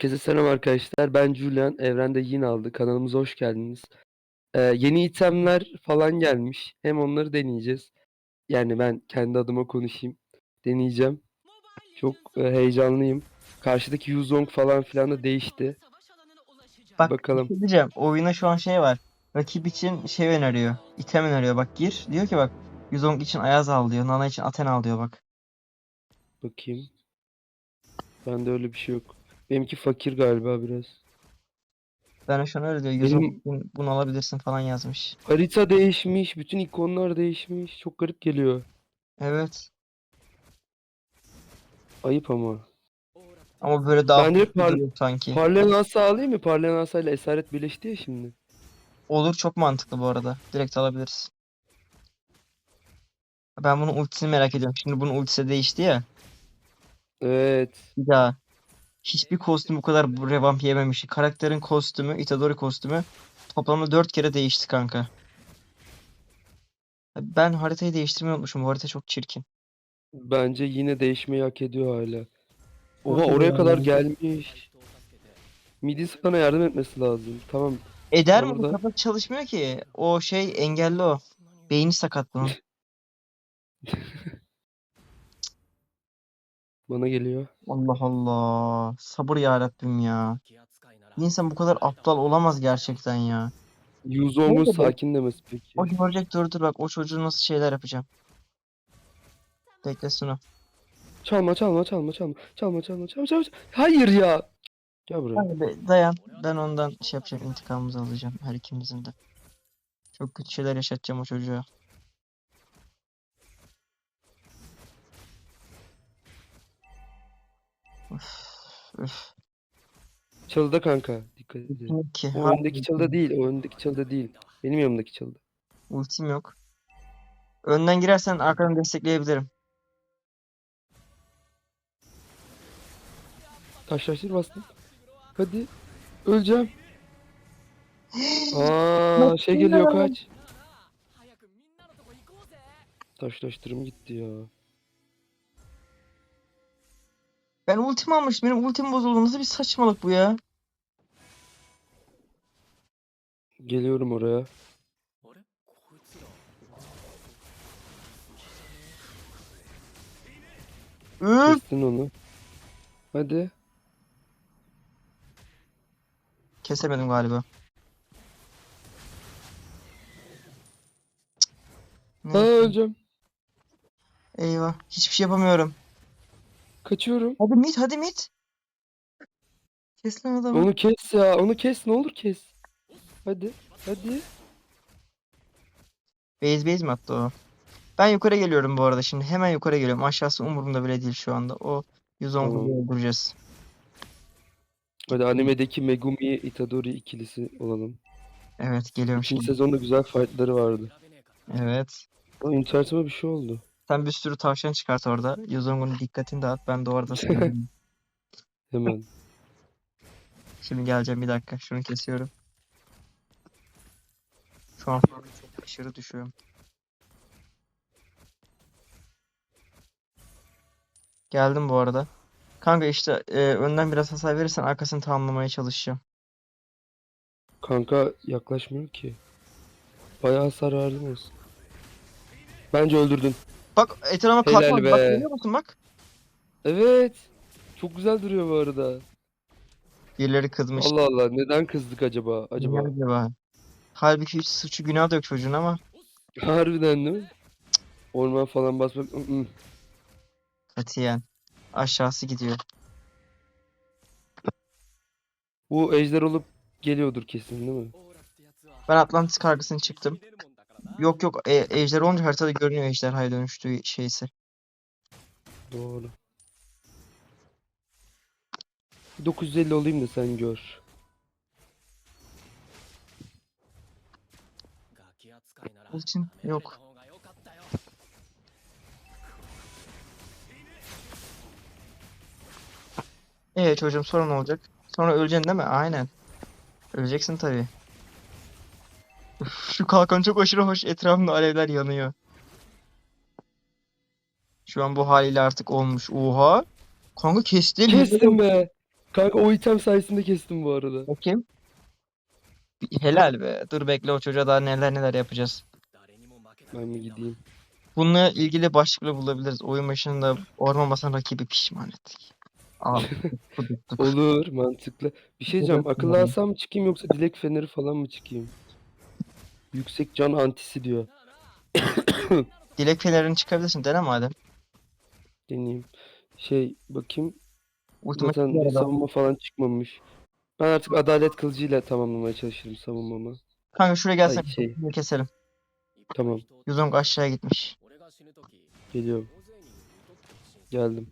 Herkese selam arkadaşlar. Ben Julian. Evrende Yin aldı. Kanalımıza hoş geldiniz. Ee, yeni itemler falan gelmiş. Hem onları deneyeceğiz. Yani ben kendi adıma konuşayım. Deneyeceğim. Çok e, heyecanlıyım. Karşıdaki Yuzong falan filan da değişti. Bak Bakalım. bir şey diyeceğim. Oyuna şu an şey var. Rakip için şey öneriyor. İtem öneriyor. Bak gir. Diyor ki bak. Yuzong için Ayaz al diyor. Nana için Athena al diyor bak. Bakayım. Bende öyle bir şey yok. Benimki fakir galiba biraz. Ben şu an öyle diyor. Benim- Yuzong için bunu alabilirsin falan yazmış. Harita değişmiş. Bütün ikonlar değişmiş. Çok garip geliyor. Evet. Ayıp ama. Ama böyle daha Ben direkt farklı par- duruyor sanki. Parlayan asa alayım mı? Parlayan asa ile esaret birleşti ya şimdi. Olur çok mantıklı bu arada. Direkt alabiliriz. Ben bunun ultisini merak ediyorum. Şimdi bunun ultisi değişti ya. Evet. Bir daha. Hiçbir kostüm bu kadar revamp yememiş. Karakterin kostümü, Itadori kostümü toplamda 4 kere değişti kanka. Ben haritayı değiştirmeyi unutmuşum. Bu harita çok çirkin. Bence yine değişmeyi hak ediyor hala. Oha oraya ya. kadar gelmiş. Midi sana yardım etmesi lazım. Tamam. Eder mi? Bu Orada- kafa çalışmıyor ki. O şey engelli o. Beyni sakat bunun. Bana geliyor. Allah Allah. Sabır yarabbim ya. Bir insan bu kadar aptal olamaz gerçekten ya. Be. sakin demesi peki. O görecek dur dur bak o çocuğu nasıl şeyler yapacağım. Bekle şunu. Çalma çalma çalma çalma. Çalma çalma çalma çalma. Hayır ya. Gel buraya. Be, dayan. Ben ondan şey yapacağım. intikamımızı alacağım. Her ikimizin de. Çok kötü şeyler yaşatacağım o çocuğa. Üf. Çalıda kanka. Dikkat edin. Ultim ki. O Ha, öndeki çalıda değil. O öndeki çalıda değil. Benim yanımdaki çalıda. Ultim yok. Önden girersen arkadan destekleyebilirim. Taşlaştır bastım. Hadi. Öleceğim. Aa şey geliyor kaç. Taşlaştırım gitti ya. Ben ultim almıştım. Benim ultim bozuldu. Nasıl bir saçmalık bu ya? Geliyorum oraya. Üf! Kestin onu. Hadi. Kesemedim galiba. Neyse. öleceğim. Eyvah. Hiçbir şey yapamıyorum. Kaçıyorum. Hadi mit hadi mit. Kes lan adamı. Onu kes ya. Onu kes. Ne olur kes. Hadi. Hadi. Base base mi attı o? Ben yukarı geliyorum bu arada şimdi. Hemen yukarı geliyorum. Aşağısı umurumda bile değil şu anda. O 110 Tamam. tamam. öldüreceğiz. Hadi animedeki Megumi Itadori ikilisi olalım. Evet geliyorum İkinci şimdi. sezonda güzel fightları vardı. Evet. Aa, internetime bir şey oldu. Sen bir sürü tavşan çıkart orada. Yuzong'un dikkatini dağıt. Ben de orada sana- Hemen. Şimdi geleceğim bir dakika. Şunu kesiyorum. Şu an farkı çok aşırı düşüyorum. Geldim bu arada. Kanka işte e, önden biraz hasar verirsen arkasını tamamlamaya çalışacağım. Kanka yaklaşmıyor ki. Bayağı hasar verdim olsun. Bence öldürdün. Bak etrafıma Helal kalkma. Bak be. görüyor musun bak. Evet. Çok güzel duruyor bu arada. Birileri kızmış. Allah Allah. Neden kızdık acaba? Acaba. Niye acaba? Halbuki hiç suçu günah da yok çocuğun ama Harbiden değil mi? Orman falan basmak. ı, ı. katiyen. Aşağısı gidiyor. Bu ejder olup geliyordur kesin değil mi? Ben Atlantis kargısını çıktım. Yok yok e, ejder olunca haritada görünüyor ejderhaya dönüştüğü şeysi. Doğru. Bir 950 olayım da sen gör. Ultim yok. Ee çocuğum sonra ne olacak? Sonra öleceksin değil mi? Aynen. Öleceksin tabii. Şu kalkan çok aşırı hoş. Etrafımda alevler yanıyor. Şu an bu haliyle artık olmuş. Oha. Kanka kesti. Kestim be. Kanka o item sayesinde kestim bu arada. Bakayım. Helal be. Dur bekle o çocuğa daha neler neler yapacağız. Ben mi gideyim? Bununla ilgili başlıkla bulabiliriz. Oyun başında orman basan rakibi pişman ettik. Abi. Olur mantıklı. Bir şey diyeceğim. Yani. alsam mı çıkayım yoksa dilek feneri falan mı çıkayım? Yüksek can antisi diyor. Dilek fenerini çıkabilirsin. Dene madem. Deneyeyim. Şey bakayım. Ultimate Zaten bir savunma falan çıkmamış. Ben artık adalet kılıcıyla tamamlamaya çalışırım savunmamı. Kanka şuraya gelsene. Ay, şey. Keselim. Tamam. Yuzong aşağıya gitmiş. Geliyorum. Geldim.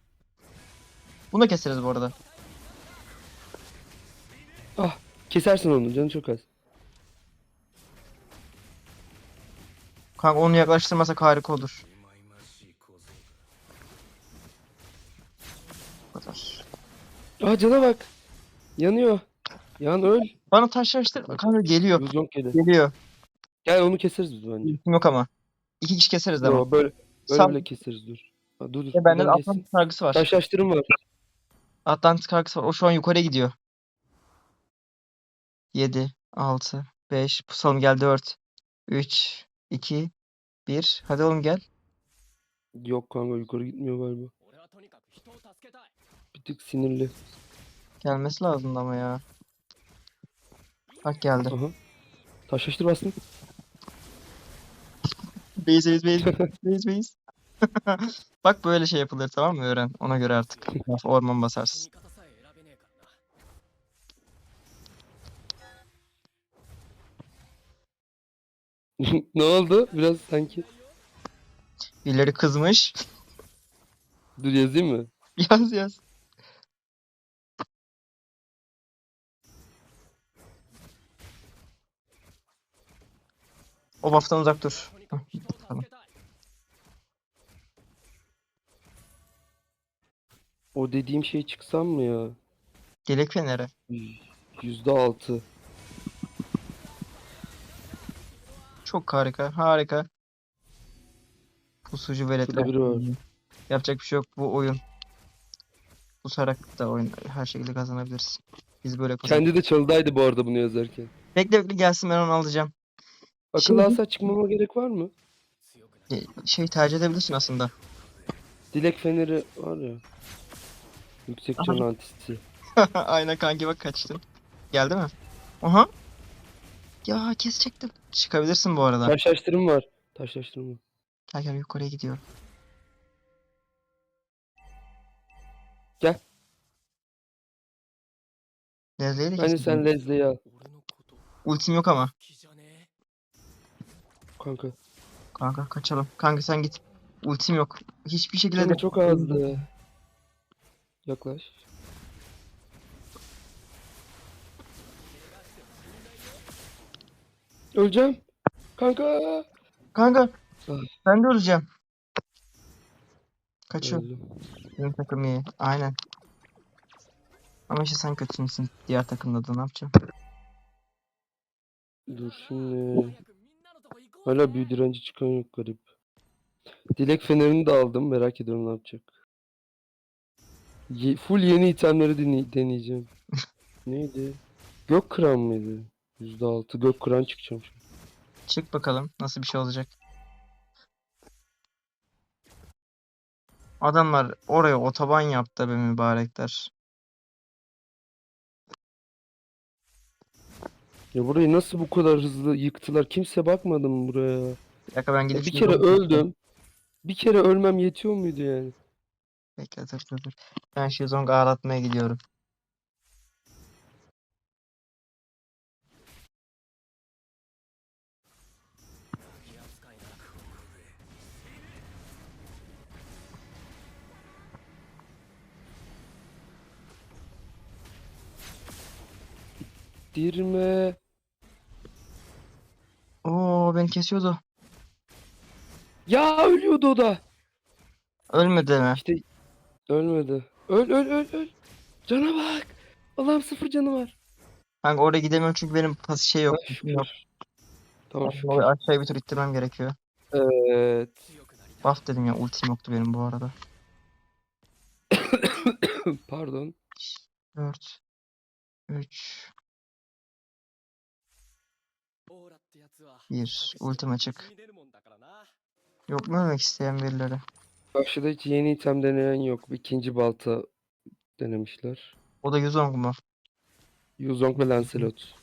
Bunu da keseriz bu arada. Kesersin onu canı çok az. Kanka onu yaklaştırmasak harika olur. Bu kadar. Aa cana bak. Yanıyor. Yan öl. Bana taşlaştır. Kanka geliyor. Geliyor. Gel onu keseriz biz bence. Yok ama. İki kişi keseriz ama. Yo, böyle böyle Sal- bile keseriz dur. Ha, dur dur. E, bende de buradan. Atlantis kargısı var. Taşlaştırım var. Atlantis kargısı var. O şu an yukarıya gidiyor. 7, 6, 5. Pusalım gel 4. 3, 2, 1. Hadi oğlum gel. Yok kanka yukarı gitmiyor galiba. Bir tık sinirli. Gelmesi lazımdı ama ya. Bak geldi. Aha. Taşlaştır bastın. Base base base base base. Bak böyle şey yapılır tamam mı öğren. Ona göre artık. Orman basarsın. ne oldu? Biraz sanki. Birileri kızmış. Dur yazayım mı? Yaz yaz. O buff'tan uzak dur. Tamam. O dediğim şey çıksam mı ya? Gelek feneri. Yüzde altı. Çok harika. Harika. Pusucu veletler. biri var. Yapacak bir şey yok. Bu oyun. Pusarak da oyun her şekilde kazanabiliriz. Biz böyle kazan. Kendi de çalıdaydı bu arada bunu yazarken. Bekle bekle gelsin ben onu alacağım. Akıllı Şimdi- alsa çıkmama gerek var mı? E, Şey tercih edebilirsin aslında. Dilek feneri var ya. Yüksek can antisi. Aynen kanki bak kaçtın. Geldi mi? Aha. Ya kesecektim. Çıkabilirsin bu arada. Taşlaştırım var. Taşlaştırım var. Gel gel yukarıya gidiyorum. Gel. Leslie'yi de kesin. sen Leslie'yi al. Ultim yok ama. Kanka. Kanka kaçalım. Kanka sen git. Ultim yok. Hiçbir şekilde de çok azdı. Yaklaş. Öleceğim. Kanka. Kanka Ah. ben de öleceğim. Kaçıyor. Öldüm. Benim takım iyi. Aynen. Ama işte sen kötüsün. Diğer takımda da ne yapacağım? Dur şimdi. Hala büyü direnci çıkan yok garip. Dilek fenerini de aldım. Merak ediyorum ne yapacak. Ye- full yeni itemleri dene- deneyeceğim. Neydi? Gök kıran mıydı? %6 gök kıran çıkacağım şimdi. Çık bakalım nasıl bir şey olacak. Adamlar oraya otoban yaptı be mübarekler. Ya burayı nasıl bu kadar hızlı yıktılar? Kimse bakmadı mı buraya? Bir dakika ben Ya gidip bir kere öldüm. Bir kere ölmem yetiyor muydu yani? Bekle dur dur dur. Ben Shizong ağlatmaya gidiyorum. Dirme. Oo beni kesiyordu. Ya ölüyordu o da. Ölmedi mi? İşte ölmedi. Öl öl öl öl. Cana bak. Allah'ım sıfır canı var. Kanka oraya gidemiyorum çünkü benim pas şey yok. Yok. Tamam şükür. Aşağıya bir tur ittirmem gerekiyor. Evet. Buff dedim ya ultim yoktu benim bu arada. Pardon. 4 3 1 Ultim açık. Yok mu ölmek isteyen birileri? Karşıda hiç yeni item deneyen yok. İkinci balta denemişler. O da Yuzong mu? Yuzong ve Lancelot.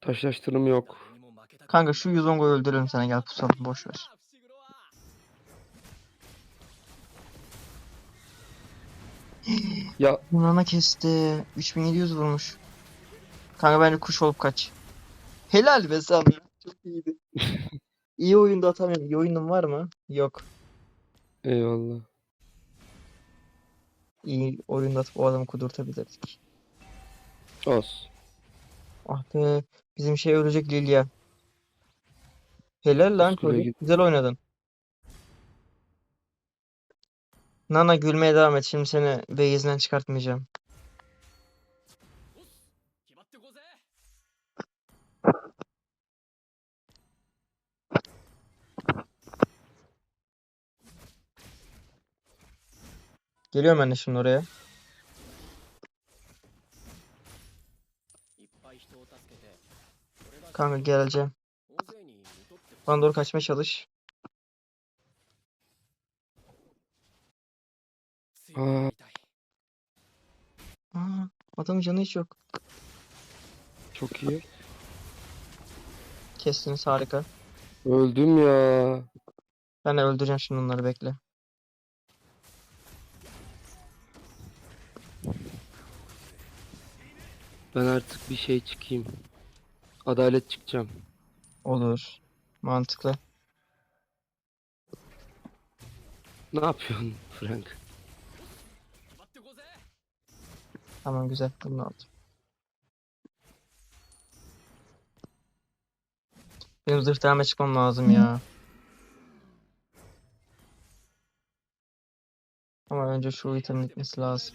Taşlaştırım yok. Kanka şu Yuzong'u öldürelim sana gel pusalım boş ver. Ya Nana kesti. 3700 vurmuş. Kanka bence kuş olup kaç. Helal be sana. Çok iyiydi. İyi oyunda atamıyorum. İyi oyunun var mı? Yok. eyvallah. İyi oyunda atıp o adamı kudurtabilirdik. Olsun. Ah be. Bizim şey ölecek Lilia. Helal lan git. Güzel oynadın. Nana gülmeye devam et. Şimdi seni base'den çıkartmayacağım. Geliyorum ben de şimdi oraya. Kanka geleceğim. Bana doğru kaçmaya çalış. Aa. Aa, adamın canı hiç yok. Çok iyi. Kestiniz harika. Öldüm ya. Ben de öldüreceğim şimdi onları bekle. Ben artık bir şey çıkayım. Adalet çıkacağım. Olur. Mantıklı. Ne yapıyorsun Frank? Tamam güzel. Bunu aldım. Benim zırh devame çıkmam lazım ya. Ama önce şu vitamin gitmesi lazım.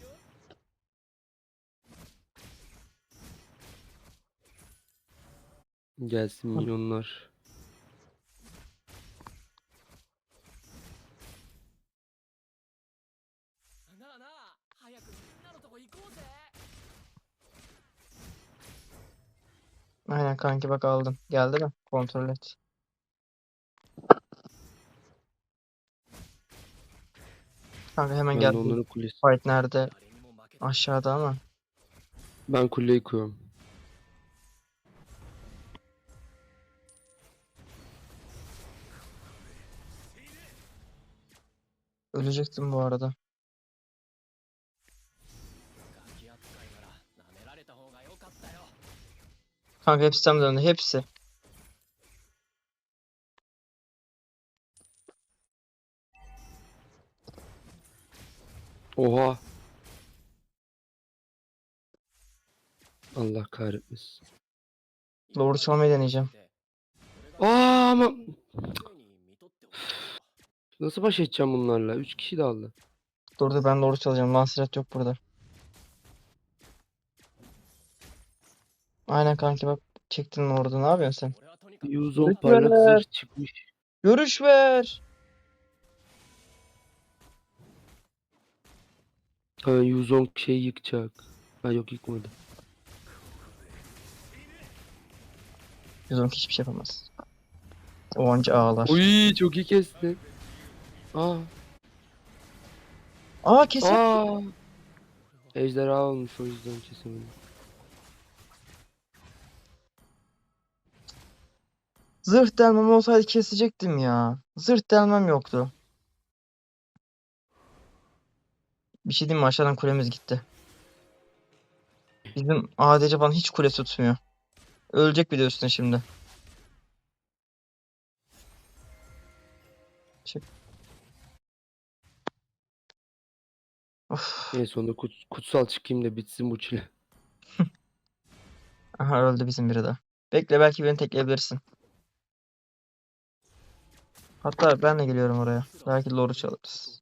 Gelsin milyonlar. Aynen kanki bak aldım. Geldi mi? Kontrol et. Kanka hemen Ben de geldi. onların kulesi. Fight nerede? Aşağıda ama. Ben kuleyi kuruyorum. Ölecektim bu arada. Kanka hepsi tam döndü. Hepsi. Oha. Allah kahretmesin. Doğru çalmayı deneyeceğim. Aa ama nasıl baş edeceğim bunlarla? 3 kişi de aldı. Dur dur ben doğru çalacağım. Lancelot yok burada. Aynen kanki bak. Çektin orada. Ne yapıyorsun sen? Yuzon Lütfen. parlak zırh çıkmış. Görüş ver. Ha Yuzon şey yıkacak. Ha yok yıkmadı. Yüzüm hiçbir şey yapamaz. O anca ağlar. Uy çok iyi kestin. Aa. Aa kesin. Aa. Ejderha olmuş o yüzden kesemedim. Zırh delmem olsaydı kesecektim ya. Zırh delmem yoktu. Bir şey diyeyim mi? Aşağıdan kulemiz gitti. Bizim ADC falan hiç kule tutmuyor. Ölecek bir de üstüne şimdi. Çık. Of. En sonunda kut- kutsal çıkayım da bitsin bu çile. Aha öldü bizim biri de. Bekle belki beni tekleyebilirsin. Hatta ben de geliyorum oraya. Belki lore'u çalarız.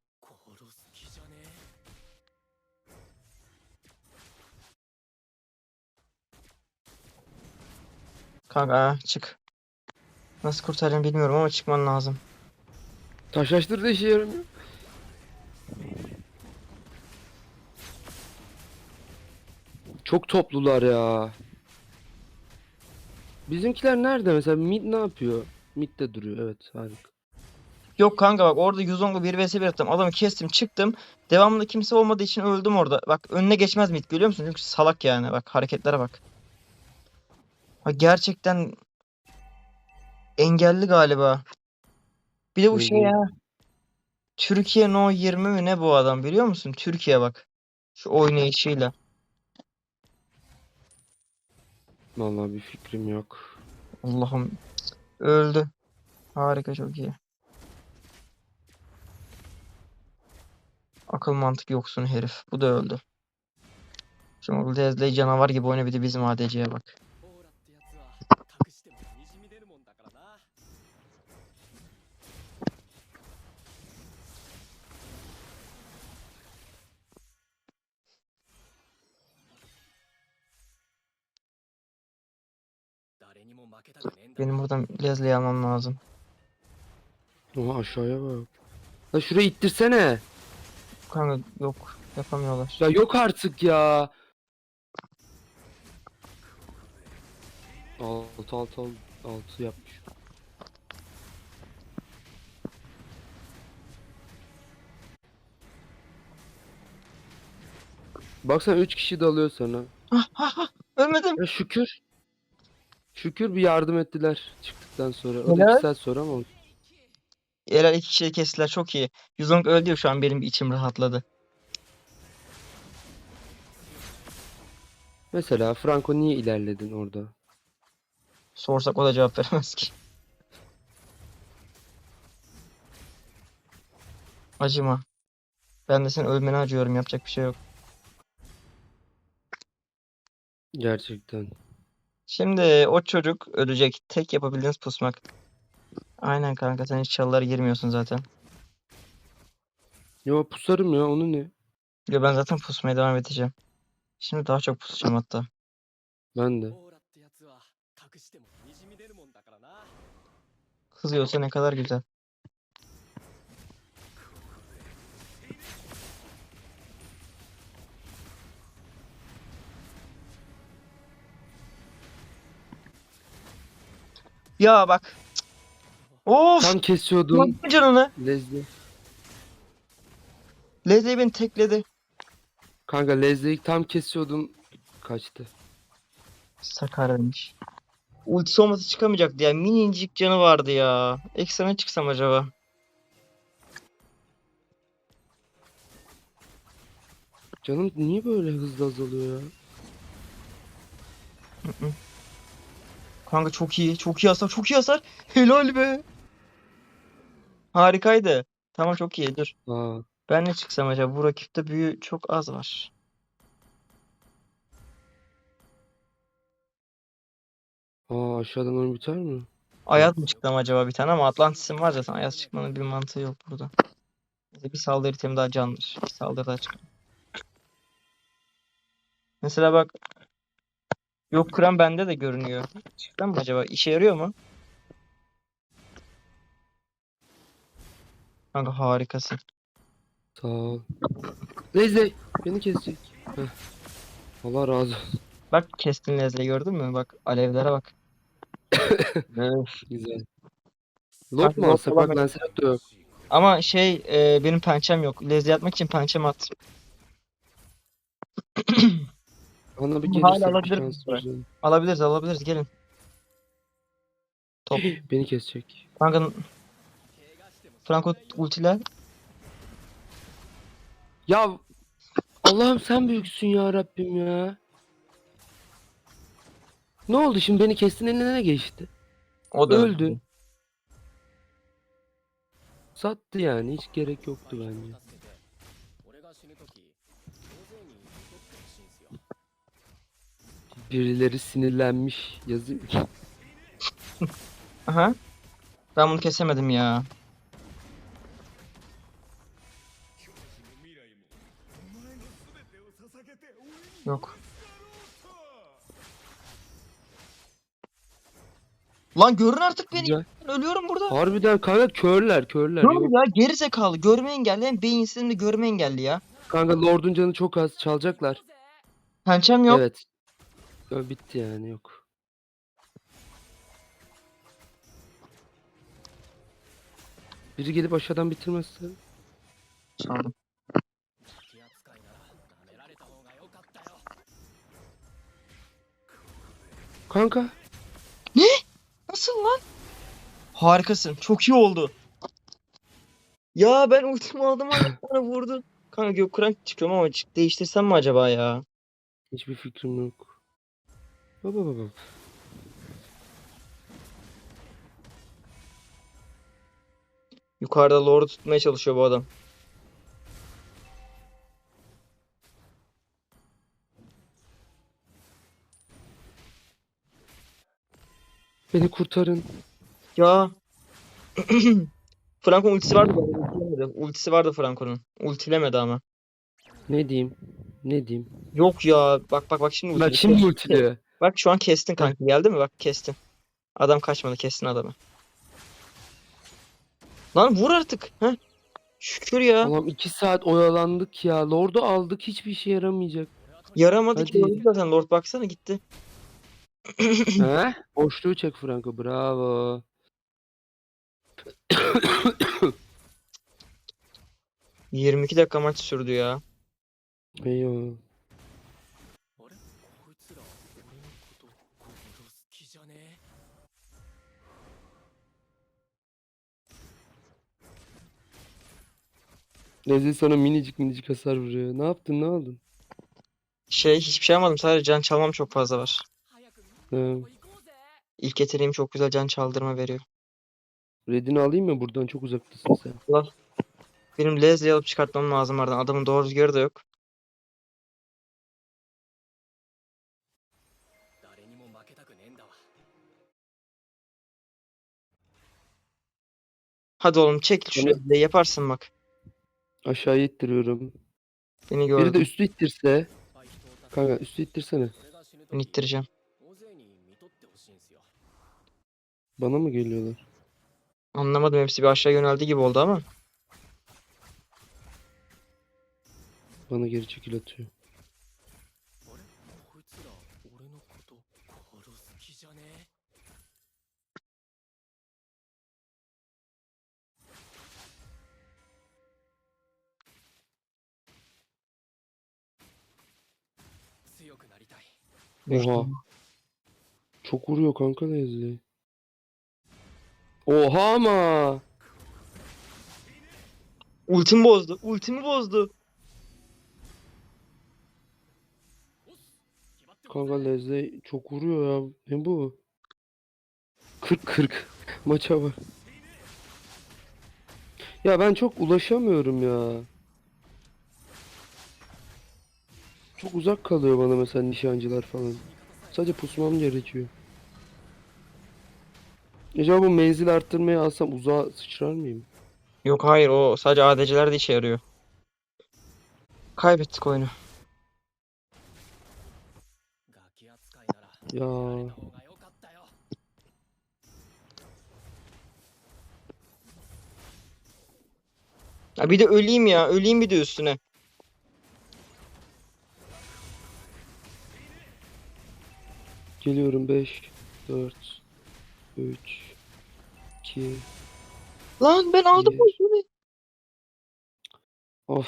Kanka aa, çık. Nasıl kurtaracağım bilmiyorum ama çıkman lazım. Taşlaştır da işe yaramıyor. Çok toplular ya. Bizimkiler nerede mesela? Mid ne yapıyor? Mid de duruyor. Evet harika. Yok kanka bak orada Yuzong'la 1 vs 1 attım. Adamı kestim çıktım. Devamında kimse olmadığı için öldüm orada. Bak önüne geçmez mid görüyor musun? Çünkü salak yani. Bak hareketlere bak. Ha, gerçekten engelli galiba. Bir de bu şey ya. Türkiye No 20 mi ne bu adam biliyor musun? Türkiye bak. Şu oynayışıyla. Vallahi bir fikrim yok. Allah'ım. Öldü. Harika çok iyi. Akıl mantık yoksun herif. Bu da öldü. Şimdi Lesley canavar gibi oyna bir de bizim ADC'ye bak. Benim buradan Lesley'i almam lazım. Oha aşağıya bak. La şurayı ittirsene. Kanka yok. Yapamıyorlar. Ya yok artık ya. Altı altı altı, altı yapmış. Baksana 3 kişi dalıyor sana. Ölmedim. Ya şükür. Şükür bir yardım ettiler çıktıktan sonra. O da Helal. 2 saat sonra ama Helal iki kişiyi kestiler çok iyi. Yuzong öldü şu an benim içim rahatladı. Mesela Franco niye ilerledin orada? Sorsak o da cevap veremez ki. Acıma. Ben de senin ölmeni acıyorum. Yapacak bir şey yok. Gerçekten. Şimdi o çocuk ölecek. Tek yapabildiğiniz pusmak. Aynen kanka sen hiç çalılara girmiyorsun zaten. Ya pusarım ya onu ne? Ya ben zaten pusmaya devam edeceğim. Şimdi daha çok pusacağım hatta. Ben de. Kızıyorsa ne kadar güzel. Ya bak. Of! Tam kesiyordum. Lan canını. Lezli. Leslie beni tekledi. Kanka Leslie'yi tam kesiyordum. Kaçtı. Sakarmış. Ultisi olmasa çıkamayacaktı ya. Minicik canı vardı ya. Ekstra ne çıksam acaba? Canım niye böyle hızlı azalıyor ya? Kanka çok iyi. Çok iyi hasar. Çok iyi hasar. Helal be. Harikaydı. Tamam çok iyi. Dur. Aa, Ben ne çıksam acaba? Bu rakipte büyü çok az var. aa aşağıdan oyun biter mi? Ayaz mı çıktı ama acaba bir tane ama Atlantis'in var zaten. Ayaz çıkmanın bir mantığı yok burada. Bir saldırı itemi daha canlıdır. Bir saldırı daha çıkar. Mesela bak. Yok kıran bende de görünüyor. Çıktı mı acaba? İşe yarıyor mu? Kanka harikasın. Sağ ol. Leslie beni kesecek. Heh. Allah razı olsun. Bak kestin Lezle gördün mü? Bak alevlere bak. Güzel. Kanka, Lord mu alsak? Bak. Lancelot da yok. Ama şey e, benim pençem yok. Lezle atmak için pençem at. Bana bir hala gelirse bir şans vereceğim. Alabiliriz alabiliriz gelin. Top. Beni kesecek. Kanka Franco ultiler. Ya Allah'ım sen büyüksün ya Rabbim ya. Ne oldu şimdi beni kestin eline ne geçti? O da Öldün. Sattı yani hiç gerek yoktu bence. Birileri sinirlenmiş yazayım. Aha. Ben bunu kesemedim ya. Yok. Lan görün artık beni. Ben Ölüyorum burada. Harbiden kanka körler körler Ne oldu ya? Geri zekalı. Görme engelli. Hem beyinsiz hem de görme engelli ya. Kanka Lord'un canı çok az çalacaklar. Pençem yok. Evet. Yo, bitti yani yok. Biri gelip aşağıdan bitirmezse. Sandım. Kanka. Ne? Nasıl lan? Harikasın. Çok iyi oldu. Ya ben ultimi aldım ama bana vurdu. Kanka Gökkıran çıkıyorum ama çık değiştirsem mi acaba ya? Hiçbir fikrim yok. Baba baba. Yukarıda Lord'u tutmaya çalışıyor bu adam. Beni kurtarın. Ya. Franco'nun ultisi vardı ultilemedi. Ultisi vardı Franco'nun. Ultilemedi ama. Ne diyeyim? Ne diyeyim? Yok ya. Bak bak bak şimdi Bak ultiliyor. şimdi ultiliyor. Bak şu an kestin kanka. Geldi mi? Bak kestin. Adam kaçmadı. Kestin adamı. Lan vur artık. Heh. Şükür ya. Allah'ım iki saat oyalandık ya. Lord'u aldık hiçbir işe yaramayacak. Yaramadı ki. Hadi. öldü zaten Lord baksana gitti. He? Boşluğu çek Franco. Bravo. — 22 dakika maç sürdü ya. Eyvah. Nezin sana minicik minicik hasar vuruyor. Ne yaptın ne aldın? Şey hiçbir şey almadım sadece can çalmam çok fazla var. Ha. İlk yeteneğim çok güzel can çaldırma veriyor. Redini alayım mı buradan çok uzaktasın sen. Ulan, Benim Leslie'yi alıp çıkartmam lazım oradan. Adamın doğru rüzgarı da yok. Hadi oğlum çekil şunu. Yaparsın bak. Aşağıya ittiriyorum. Seni gördüm. Biri de üstü ittirse. Kanka üstü ittirsene. Ben ittireceğim. Bana mı geliyorlar? Anlamadım hepsi bir aşağı yöneldi gibi oldu ama. Bana geri çekil atıyor. Oha. Çok vuruyor kanka Nezih. Oha ama. Ultimi bozdu. Ultimi bozdu. Kanka Lezze çok vuruyor ya. Ne bu? 40 40 maça var. Ya ben çok ulaşamıyorum ya. Çok uzak kalıyor bana mesela nişancılar falan. Sadece pusmam gerekiyor. Acaba bu menzil arttırmayı alsam uzağa sıçrar mıyım? Yok hayır o sadece ADC'lerde işe yarıyor. Kaybettik oyunu. Ya. Ya bir de öleyim ya. Öleyim bir de üstüne. Geliyorum 5 4 3 2 Lan ben aldım Bir. bu işini. Of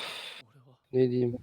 ne diyeyim